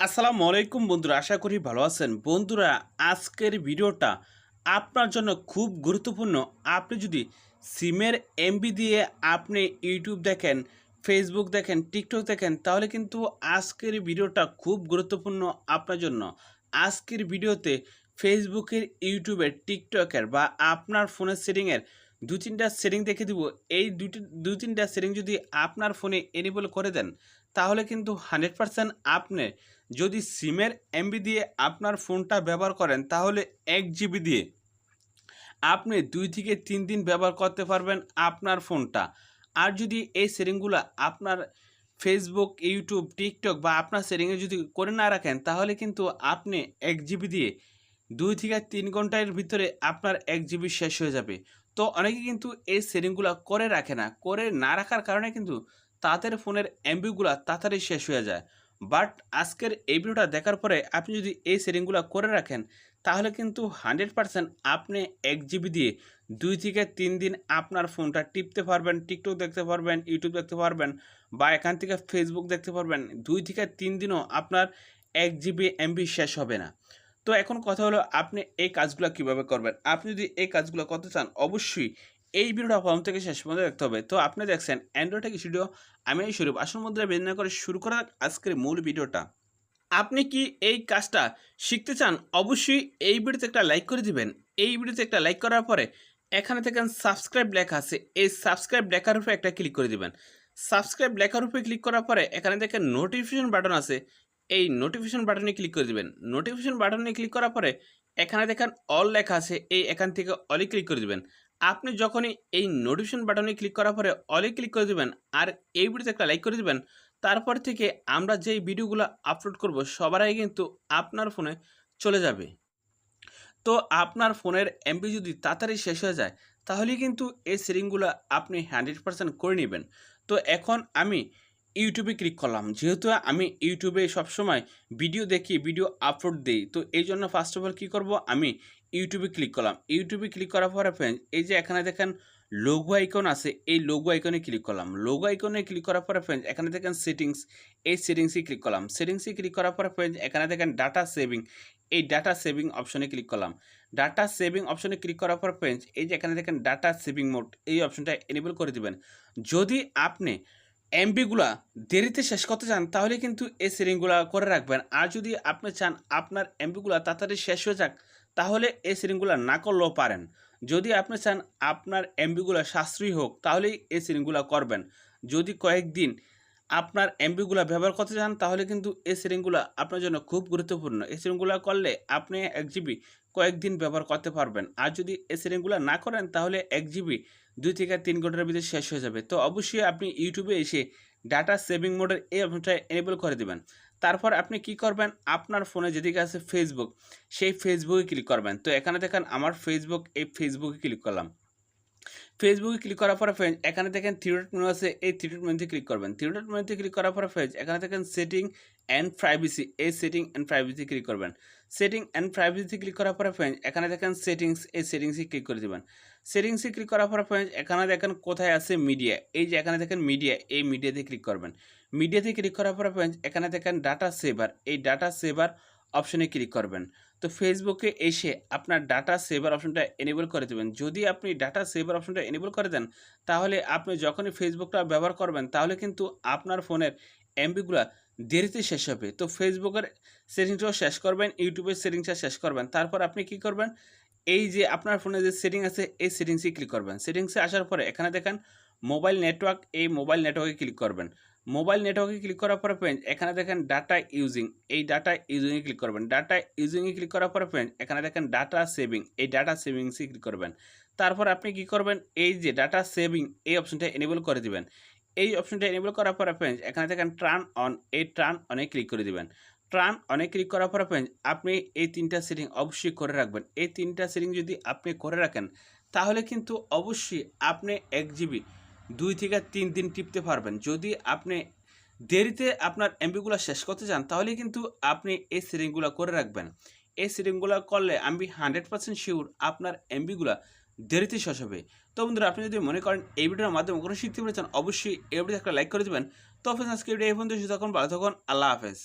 আসসালামু আলাইকুম বন্ধুরা, আশা করি ভালো আছেন। বন্ধুরা, আজকের ভিডিওটা আপনার জন্য খুব গুরুত্বপূর্ণ। আপনি যদি সিমের এমবি দিয়ে আপনি ইউটিউব দেখেন ফেসবুক দেখেন টিকটক দেখেন, তাহলে কিন্তু আজকের ভিডিওটা খুব গুরুত্বপূর্ণ আপনার জন্য। আজকের ভিডিওতে ফেসবুকের ইউটিউবের টিকটকের বা আপনার ফোনের সেটিংয়ের দু তিনটা সেটিং দেখে দিব। এই দুটি, দু তিনটা সেটিং যদি আপনার ফোনে এনেবল করে দেন, তাহলে কিন্তু হান্ড্রেড পারসেন্ট আপনি যদি সিমের এমবি দিয়ে আপনার ফোনটা ব্যবহার করেন, তাহলে এক জিবি দিয়ে আপনি দুই থেকে তিন দিন ব্যবহার করতে পারবেন আপনার ফোনটা। আর যদি এই সেটিংগুলো আপনার ফেসবুক ইউটিউব টিকটক বা আপনার সেটিংয়ে যদি করে না রাখেন, তাহলে কিন্তু আপনি এক জিবি দিয়ে দুই থেকে তিন ঘণ্টার ভিতরে আপনার এক জিবি শেষ হয়ে যাবে। তো অনেকে কিন্তু এই সেটিংগুলো করে রাখে না। করে না রাখার কারণে কিন্তু তাদের ফোনের এমবিগুলো তাড়াতাড়ি শেষ হয়ে যায়। বাট আজকের এই ভিডিওটা দেখার পরে আপনি যদি এই সেটিংগুলো করে রাখেন, তাহলে কিন্তু হান্ড্রেড পারসেন্ট আপনি এক জিবি দিয়ে দুই থেকে তিন দিন আপনার ফোনটা টিপতে পারবেন, টিকটক দেখতে পারবেন, ইউটিউব দেখতে পারবেন বা এখান থেকে ফেসবুক দেখতে পারবেন। দুই থেকে তিন দিনও আপনার এক জিবি এমবি শেষ হবে না। তো এখন কথা হলো, আপনি এই কাজগুলো কীভাবে করবেন? আপনি যদি এই কাজগুলো করতে চান, অবশ্যই এই ভিডিওটা প্রথম থেকে শেষ পর্যন্ত দেখতে হবে। তো আপনি দেখছেন অ্যান্ড্রয়েড থেকে ভিডিও আমি এই শুরু আসল মধ্যে বেদনা করে শুরু করা আজকের মূল ভিডিওটা। আপনি কি এই কাজটা শিখতে চান? অবশ্যই এই ভিডিওতে একটা লাইক করে দিবেন। এই ভিডিওতে একটা লাইক করার পরে এখানে দেখেন সাবস্ক্রাইব লেখা আছে। এই সাবস্ক্রাইব লেখার উপরে একটা ক্লিক করে দিবেন। সাবস্ক্রাইব লেখার উপরে ক্লিক করার পরে এখানে দেখেন নোটিফিকেশন বাটন আছে। এই নোটিফিকেশন বাটনে ক্লিক করে দিবেন। নোটিফিকেশন বাটনে ক্লিক করার পরে এখানে দেখেন অল লেখা আছে, এই এখান থেকে অলে ক্লিক করে দিবেন। আপনি যখনই এই নোটিফিকেশন বাটনে ক্লিক করার পরে অলে ক্লিক করে দেবেন আর এই ভিডিওতে একটা লাইক করে দেবেন, তারপর থেকে আমরা যেই ভিডিওগুলো আপলোড করব, সবার আগে কিন্তু আপনার ফোনে চলে যাবে। তো আপনার ফোনের এমবি যদি তাড়াতাড়ি শেষ হয়ে যায় তাহলে কিন্তু এই সেটিংগুলো আপনি হান্ড্রেড পার্সেন্ট করে নেবেন। তো এখন আমি ইউটিউবে ক্লিক করলাম। যেহেতু আমি ইউটিউবে সবসময় ভিডিও দেখি, ভিডিও আপলোড দিই, তো এই জন্য ফার্স্ট অফ অল কী করব? আমি ইউটিউবে ক্লিক করলাম। ইউটিউবে ক্লিক করার পরে ফ্রেন্ড এই যে এখানে দেখেন লোগো আইকন আছে, এই লোগো আইকনে ক্লিক করলাম। লোগো আইকনে ক্লিক করার পরে ফ্রেন্ড এখানে দেখেন সেটিংস এই সেটিংসে ক্লিক করলাম। সেটিংসে ক্লিক করার পরে ফ্রেন্ড এখানে দেখেন ডাটা সেভিং এই ডাটা সেভিং অপশনে ক্লিক করলাম। ডাটা সেভিং অপশনে ক্লিক করার পর ফ্রেন্ড এই যে এখানে দেখেন ডাটা সেভিং মোড এই অপশনটা এনেবল করে দিবেন। যদি আপনি এমবিগুলা দেরিতে শেষ করতে চান, তাহলে কিন্তু এই সিরিংগুলা করে রাখবেন। আর যদি আপনি চান আপনার এমবিগুলা তাড়াতাড়ি শেষ হয়ে যাক, তাহলে এই সিরিংগুলা না করলেও পারেন। যদি আপনি চান আপনার এমবিগুলা সাশ্রয়ী হোক, তাহলেই এই সিরিংগুলা করবেন। যদি কয়েকদিন আপনার এমবিগুলো ব্যবহার করতে চান, তাহলে কিন্তু এই সেটিংগুলো আপনার জন্য খুব গুরুত্বপূর্ণ। এই সেটিংগুলো করলে আপনি এক জিবি কয়েকদিন ব্যবহার করতে পারবেন। আর যদি এই সেটিংগুলো না করেন, তাহলে এক জিবি দুই থেকে তিন ঘণ্টার ভিতরে শেষ হয়ে যাবে। তো অবশ্যই আপনি ইউটিউবে এসে ডাটা সেভিং মোডের এই অপশনটা এনেবল করে দেবেন। তারপর আপনি কি করবেন? আপনার ফোনে যেদিকে আছে ফেসবুক সেই ফেসবুকে ক্লিক করবেন। তো এখানে দেখেন আমার ফেসবুক এই ফেসবুকে ক্লিক করলাম। ফেসবুকে ক্লিক করার পরে ফ্রেন্ড এখানে দেখেন থ্রিডট মেনু আছে, এই থ্রিডট মেনুতে ক্লিক করবেন। থ্রিডট মেনুতে ক্লিক করার পরে ফ্রেন্ড এখানে দেখেন সেটিং অ্যান্ড প্রাইভেসি এই সেটিং অ্যান্ড প্রাইভেসি ক্লিক করবেন। সেটিং অ্যান্ড প্রাইভেসি ক্লিক করার পরে ফ্রেন্ড এখানে দেখেন সেটিংস এই সেটিংসে ক্লিক করে দেবেন। সেটিংসে ক্লিক করার পরে ফ্রেন্ড এখানে দেখেন কোথায় আছে মিডিয়া এই যে এখানে দেখেন মিডিয়া এই মিডিয়াতে ক্লিক করবেন। মিডিয়াতে ক্লিক করার পরে ফ্রেন্ড এখানে দেখেন ডাটা সেভার এই ডাটা সেভার অপশনে ক্লিক করবেন। তো ফেসবুকে এসে আপনার ডাটা সেভার অপশনটা এনেবল করে দেবেন। যদি আপনি ডাটা সেভার অপশনটা এনেবল করে দেন, তাহলে আপনি যখনই ফেসবুকটা ব্যবহার করবেন, তাহলে কিন্তু আপনার ফোনের এমবিগুলো দেরিতে শেষ হবে। তো ফেসবুকের সেটিংসটাও শেষ করবেন ইউটিউবের সেটিংসটা শেষ করবেন। তারপর আপনি কি করবেন? এই যে আপনার ফোনে যে সেটিং আছে, এই সেটিংসে ক্লিক করবেন। সেটিংসে আসার পরে এখানে দেখেন মোবাইল নেটওয়ার্ক এই মোবাইল নেটওয়ার্কে ক্লিক করবেন। মোবাইল নেটওয়ার্কে ক্লিক করার পরে ফ্রেন্ড এখানে দেখেন ডাটা ইউজিং এই ডাটা ইউজিংয়ে ক্লিক করবেন। ডাটা ইউজিংয়ে ক্লিক করার পরে ফ্রেন্ড এখানে দেখেন ডাটা সেভিং এই ডাটা সেভিংসে ক্লিক করবেন। তারপর আপনি কি করবেন? এই যে ডাটা সেভিং এই অপশনটা এনেবল করে দিবেন। এই অপশনটা এনেবল করার পরে ফ্রেন্ড এখানে দেখেন ট্রান অন এই ট্রান অনে ক্লিক করে দিবেন। ট্রান অনেক ক্লিক করার পরে ফ্রেন্ড আপনি এই তিনটা সেটিং অবশ্যই করে রাখবেন। এই তিনটা সেটিং যদি আপনি করে রাখেন, তাহলে কিন্তু অবশ্যই আপনি এক জিবি দুই থেকে তিন দিন টিপতে পারবেন। যদি আপনি দেরিতে আপনার এমবিগুলো শেষ করতে চান, তাহলে কিন্তু আপনি এই সেটিংগুলো করে রাখবেন। এই সেটিংগুলো করলে আমি হান্ড্রেড পার্সেন্ট শিওর আপনার এমবিগুলো দেরিতে শেষ হবে। তো বন্ধুরা, আপনি যদি মনে করেন এই ভিডিওর মাধ্যমে কোনো শিখতে পেরেছেন, অবশ্যই এই ভিডিও একটা লাইক করে দেবেন। তো ফ্রেন্ডস আজকে ভিডিও এই পর্যন্ত সুতরাং ভালো থাকুন, আল্লাহ হাফেজ।